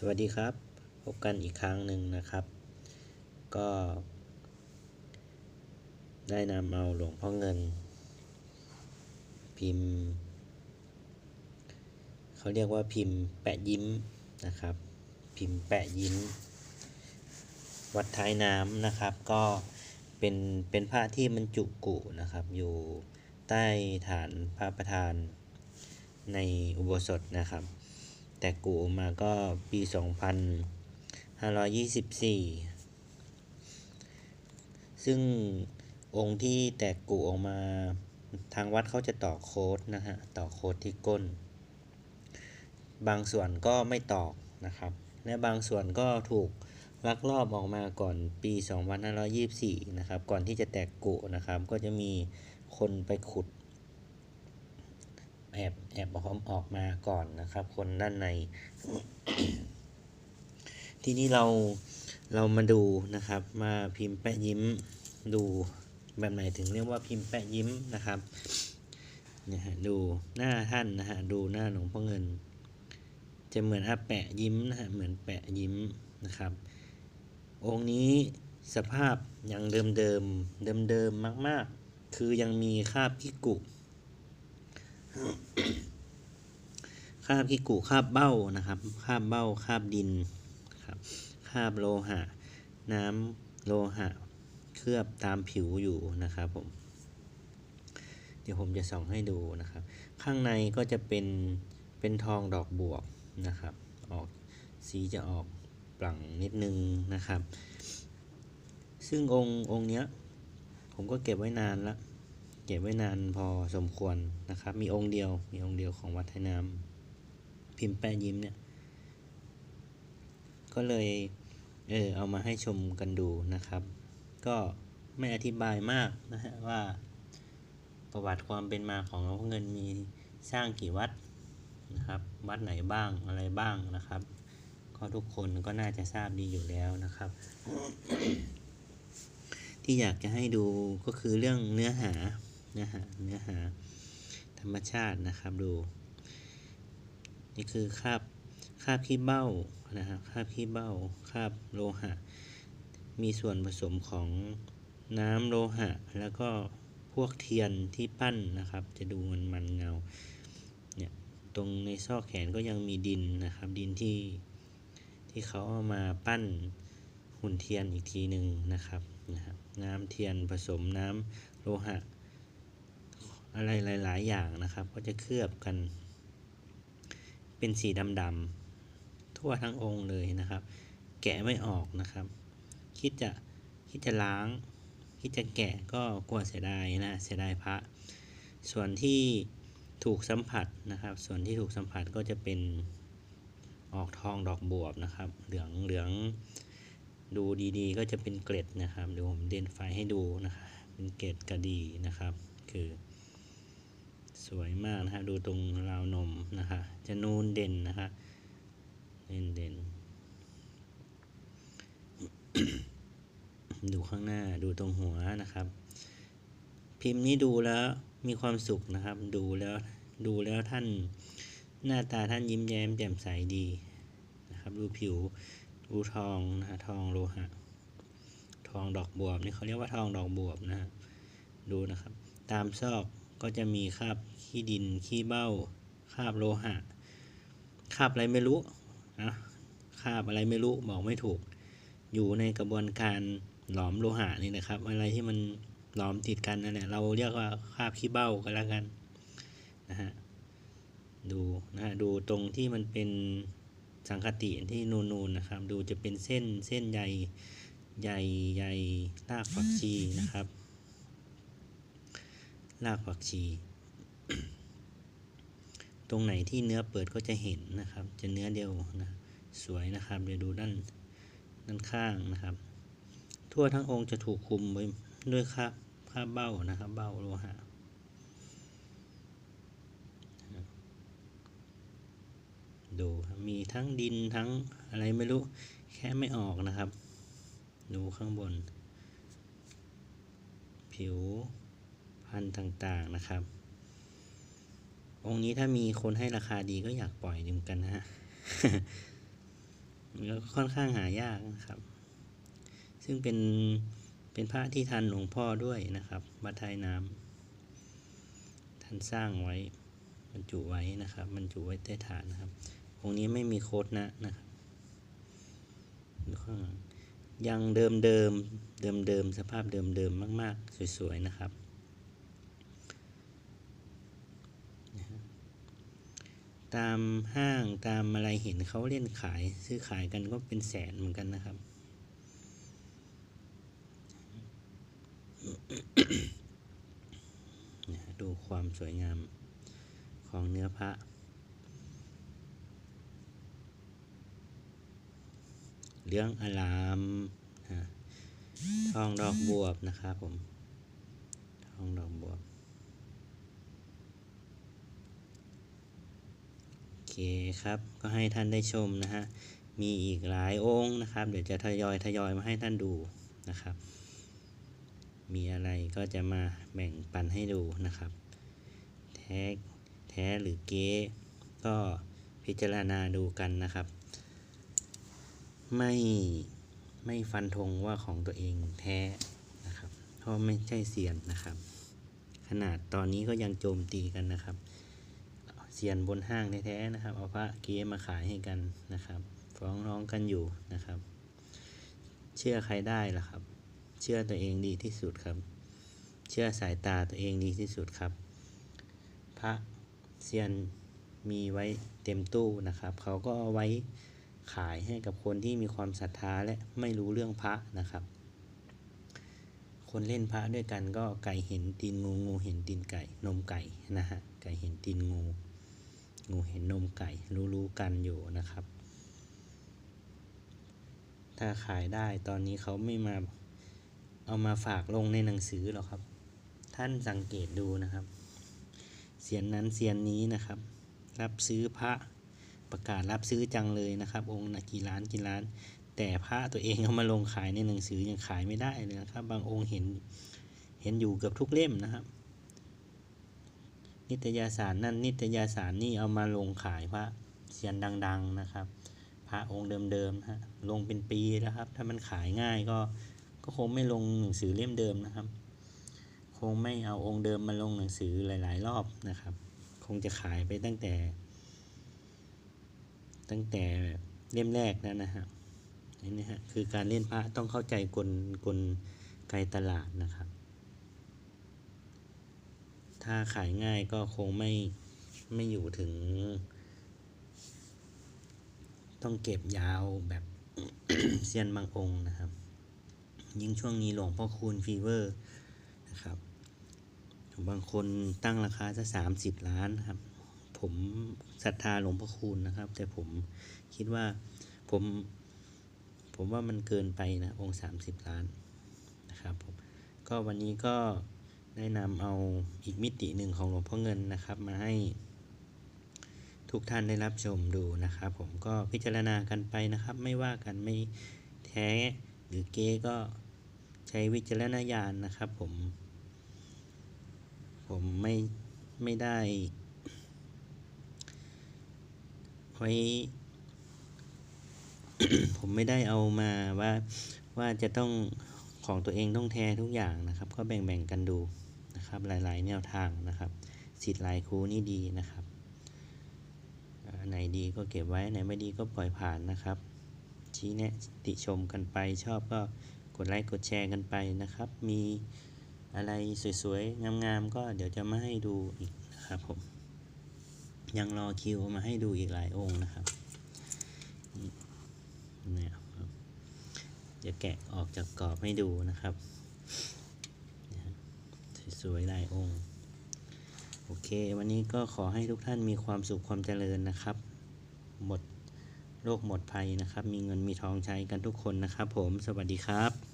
สวัสดีครับ พบกันอีกครั้งหนึ่งนะครับ ก็ ได้นำเอาหลวงพ่อเงิน พิมพ์ เขาเรียกว่าพิมพ์แปะยิ้มนะครับ พิมพ์แปะยิ้ม วัดท้ายน้ำนะครับ ก็เป็นเป็นพระที่บรรจุกุนะครับ อยู่ใต้ฐานพระประธานในอุโบสถนะครับ แต่กูออกมาก็ปี 2524 ซึ่งองค์ที่แตกกูออกมาทางวัดเขาจะต่อโค้ดนะฮะ ต่อโค้ดที่ก้น บางส่วนก็ไม่ตอกนะครับ และบางส่วนก็ถูกลักลอบออกมาก่อนปี 2524 นะครับ ก่อนที่จะแตกกุนะครับ ก็จะมีคนไปขุด แอบแอบออกออกมาก่อนนะครับ คนด้านใน ทีนี้เราเรามาดูนะครับ มาพิมพ์แปะยิ้มดูแบบไหนถึงเรียกว่าพิมพ์แปะยิ้มนะครับเนี่ยฮะดูหน้าท่านนะฮะดูหน้าหลวงพ่อเงิน จะเหมือนอาแปะยิ้มนะฮะเหมือนแปะยิ้มนะครับ องค์นี้สภาพยังเดิมเดิมเดิมเดิมมาก ๆ คือยังมีคราบพิกุ คาบพิกุคาบเบ้านะครับคาบเบ้าคาบดินครับคาบโลหะ น้ำโลหะ เคลือบตามผิวอยู่นะครับผมเดี๋ยวผมจะส่องให้ดูนะครับ ข้างในก็จะเป็นเป็นทองดอกบวกนะครับ ออกสีจะออกปลั่งนิดนึงนะครับ ซึ่งองค์องค์เนี้ย ผมก็เก็บไว้นานละ เก็บไว้นานพอสมควรนะครับ มีองค์เดียว มีองค์เดียวของวัดไทยน้ำพิมพ์แปะยิ้มเนี่ย ก็เลยเออเอามาให้ชมกันดูนะครับ ก็ไม่อธิบายมากนะฮะว่า ประวัติความเป็นมาของหลวงพ่อเงินมีสร้างกี่วัดนะครับ วัดไหนบ้างอะไรบ้างนะครับ ก็ทุกคนก็น่าจะทราบดีอยู่แล้วนะครับ ที่อยากจะให้ดูก็คือเรื่องเนื้อหา เนื้อหาเนื้อหาธรรมชาตินะครับดู นี่คือคราบคราบขี้เบ้านะครับคราบขี้เบ้าคราบโลหะ มีส่วนผสมของน้ำโลหะ แล้วก็พวกเทียนที่ปั้นนะครับ จะดูมันมันเงาเนี่ยตรงในซอกแขนก็ยังมีดินนะครับ ดินที่ที่เขาเอามาปั้นหุ่นเทียนอีกทีหนึ่งนะครับนะครับน้ำเทียนผสมน้ำโลหะ อะไรหลาย ๆ อย่างนะครับ ก็จะเคลือบกัน เป็นสีดำๆทั่วทั้งองค์เลยนะครับ แกะไม่ออกนะครับ คิดจะคิดจะล้าง คิดจะแกะก็กลัวเสียดายนะเสียดายพระ ส่วนที่ถูกสัมผัสนะครับ ส่วนที่ถูกสัมผัสก็จะเป็นออกทองดอกบวบนะครับ เหลืองเหลืองดูดีๆ ก็จะเป็นเกล็ดนะครับเดี๋ยวผมเด่นไฟให้ดูนะครับเป็นเกล็ดกระดีนะครับ คือ สวยมากนะฮะ ดูตรงราวนมนะคะ จะนูนเด่นนะคะเด่นเด่น ดูข้างหน้า ดูตรงหัวนะครับ พิมพ์นี้ดูแล้วมีความสุขนะครับ ดูแล้ว ดูแล้วท่านหน้าตาท่านยิ้มแย้มแจ่มใสดีนะครับ ดูผิว ดูทองนะฮะ ทองโลหะ ทองดอกบวบนี่เขาเรียกว่าทองดอกบวบนะฮะ ดูนะครับ ตามซอก ก็จะมีคราบขี้ดินขี้เบ้าคราบโลหะคราบอะไรไม่รู้นะคราบอะไรไม่รู้บอกไม่ถูก อยู่ในกระบวนการหลอมโลหะนี่นะครับ อะไรที่มันหลอมติดกันนั่นแหละเราเรียกว่าคราบขี้เบ้าก็แล้วกันนะฮะดูนะฮะดูตรงที่มันเป็นสังคติที่นูนๆนะครับ ดูจะเป็นเส้นเส้นใยใยใยรากผักชีนะครับ รากผักชี ตรงไหนที่เนื้อเปิดก็จะเห็นนะครับ จะเนื้อเดียวนะสวยนะครับเดี๋ยวดูด้านด้านข้างนะครับ ทั่วทั้งองค์จะถูกคุมไว้ด้วยคราบคราบเบ้านะครับ เบ้าโลหะดูมีทั้งดินทั้งอะไรไม่รู้แค่ไม่ออกนะครับ ดูข้างบน ผิว พันธุ์ต่างๆนะครับ องค์นี้ถ้ามีคนให้ราคาดีก็อยากปล่อยเหมือนกันนะฮะแล้วค่อนข้างหายากนะครับ ซึ่งเป็นเป็นพระที่ทันหลวงพ่อด้วยนะครับวัดไทยน้ำท่านสร้างไว้บรรจุไว้นะครับบรรจุไว้ใต้ฐานนะครับ องค์นี้ไม่มีโคดนะนะครับดูข้างหลังยังเดิมเดิมเดิมเดิมสภาพเดิมเดิมมาก ๆ สวย ๆ นะครับ ตามห้างตามอะไรเห็นเขาเล่นขายซื้อขายกันก็เป็นแสนเหมือนกันนะครับ ดูความสวยงามของเนื้อพระ เรื่องอลามทองดอกบวบนะครับผม ทองดอกบวบ โอ เคครับ ก็ให้ท่านได้ชมนะฮะ มีอีกหลายองค์นะครับ เดี๋ยวจะทยอยทยอยมาให้ท่านดูนะครับ มีอะไรก็จะมาแบ่งปันให้ดูนะครับ แท้แท้หรือเก๊ก็พิจารณาดูกันนะครับ ไม่ไม่ฟันธงว่าของตัวเองแท้นะครับ เพราะไม่ใช่เซียนนะครับ ขนาดตอนนี้ก็ยังโจมตีกันนะครับ เซียนบนห้างแท้ๆนะครับ เอาพระเก๊มาขายให้กันนะครับ ฟ้องร้องกันอยู่นะครับ เชื่อใครได้ล่ะครับ เชื่อตัวเองดีที่สุดครับ เชื่อสายตาตัวเองดีที่สุดครับ พระเซียนมีไว้เต็มตู้นะครับ เขาก็เอาไว้ขายให้กับคนที่มีความศรัทธาและไม่รู้เรื่องพระนะครับ คนเล่นพระด้วยกันก็ไก่เห็นตีนงูงูเห็นตีนไก่ นมไก่นะฮะ ไก่เห็นตีนงู งูเห็นนมไก่รู้ๆกันอยู่นะครับ ถ้าขายได้ตอนนี้เขาไม่มาเอามาฝากลงในหนังสือหรอกครับ ท่านสังเกตดูนะครับเสียนนั้นเสียนนี้นะครับ รับซื้อพระประกาศรับซื้อจังเลยนะครับ องค์ละกี่ล้านกี่ล้าน แต่พระตัวเองเอามาลงขายในหนังสือยังขายไม่ได้เลยนะครับ บางองค์เห็นเห็นอยู่เกือบทุกเล่มนะครับ นิตยสารนั่นนิตยสารนี่เอามาลงขายพระเสียนดัง ๆนะครับ พระองค์เดิมๆนะฮะลงเป็นปีแล้วครับ ถ้ามันขายง่ายก็ก็คงไม่ลงหนังสือเล่มเดิมนะครับ คงไม่เอาองค์เดิมมาลงหนังสือหลาย ๆ รอบนะครับ คงจะขายไปตั้งแต่ ตั้งแต่เล่มแรกแล้วนะฮะนี่นะฮะคือการเล่นพระต้องเข้าใจกลกลไกตลาดนะครับ ถ้าขายง่ายก็คงไม่ไม่อยู่ถึง ต้องเก็บยาวแบบเซียนบางองค์นะครับ ยิ่งช่วงนี้หลวงพ่อคูณฟีเวอร์นะครับบางคนตั้งราคาจะสามสิบล้านครับ ผมศรัทธาหลวงพ่อคูณนะครับ แต่ผมคิดว่าผมผมว่ามันเกินไปนะองค์สามสิบล้านนะครับผมก็วันนี้ก็ ได้นำเอาอีกมิติหนึ่งของหลวงพ่อเงินนะครับ มาให้ทุกท่านได้รับชมดูนะครับ ผมก็พิจารณากันไปนะครับ ไม่ว่ากันไม่แท้หรือเก๊ก็ใช้วิจารณญาณนะครับ ผม ผมไม่ไม่ได้ไว้ผมไม่ได้เอามาว่าว่าจะต้องของตัวเองต้องแท้ทุกอย่างนะครับ ก็แบ่งๆกันดู นะครับ หลายๆ แนวทางนะครับ สิทธิ์หลายครูนี่ดีนะครับไหนดีก็เก็บไว้ไหนไม่ดีก็ปล่อยผ่านนะครับ ชี้แนะติชมกันไปชอบก็กดไลค์กดแชร์กันไปนะครับ มีอะไรสวยๆ งามๆ ก็เดี๋ยวจะมาให้ดูอีกนะครับผม ยังรอคิวมาให้ดูอีกหลายองค์นะครับนี่นะครับจะแกะออกจากกรอบให้ดูนะครับ วยหลายองค์ โอเค วันนี้ก็ขอให้ทุกท่านมีความสุขความเจริญนะครับ หมดโรคหมดภัยนะครับ มีเงินมีทองใช้กันทุกคนนะครับผม สวัสดีครับ